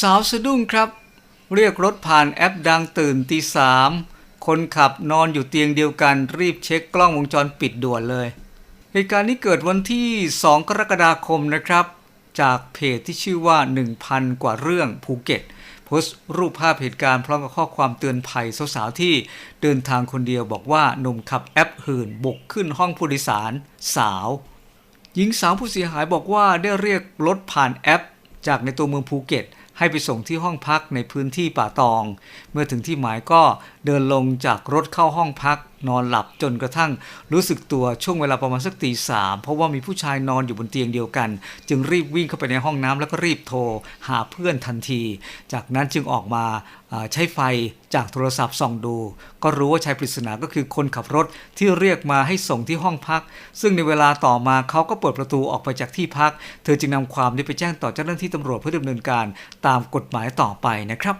สาวสะดุ้งครับ เรียกรถผ่านแอปดังตื่นตีสามคนขับนอนอยู่เตียงเดียวกันรีบเช็คกล้องวงจรปิดด่วนเลย เหตุการณ์นี้เกิดวันที่ 2 กรกฎาคมนะครับ จากเพจที่ชื่อว่า 1,000 กว่าเรื่องภูเก็ตโพสต์รูปภาพเหตุการณ์พร้อมกับข้อความเตือนภัยสาวๆที่เดินทางคนเดียวบอกว่าหนุ่มขับแอปหื่นบุกขึ้นห้องผู้โดยสาร สาว หญิงสาวผู้เสียหายบอกว่าได้เรียกรถผ่านแอป จากในตัวเมืองภูเก็ต ให้ไปส่งที่ห้องพักในพื้นที่ป่าตอง เมื่อถึงที่หมายก็เดินลงจากรถเข้าห้องพัก นอนหลับจนกระทั่งรู้สึกตัวช่วงเวลาประมาณสักตีสามเพราะว่ามีผู้ชายนอนอยู่บนเตียงเดียวกัน จึงรีบวิ่งเข้าไปในห้องน้ำแล้วก็รีบโทร หาเพื่อนทันที จากนั้นจึงออกมาใช้ไฟจากโทรศัพท์ส่องดู ก็รู้ว่าชายปริศนาก็คือคนขับรถที่เรียกมาให้ส่งที่ห้องพัก ซึ่งในเวลาต่อมาเขาก็เปิดประตูออกไปจากที่พัก เธอจึงนำความนี้ไปแจ้งต่อเจ้าหน้าที่ตำรวจเพื่อดำเนินการตามกฎหมายต่อไปนะครับ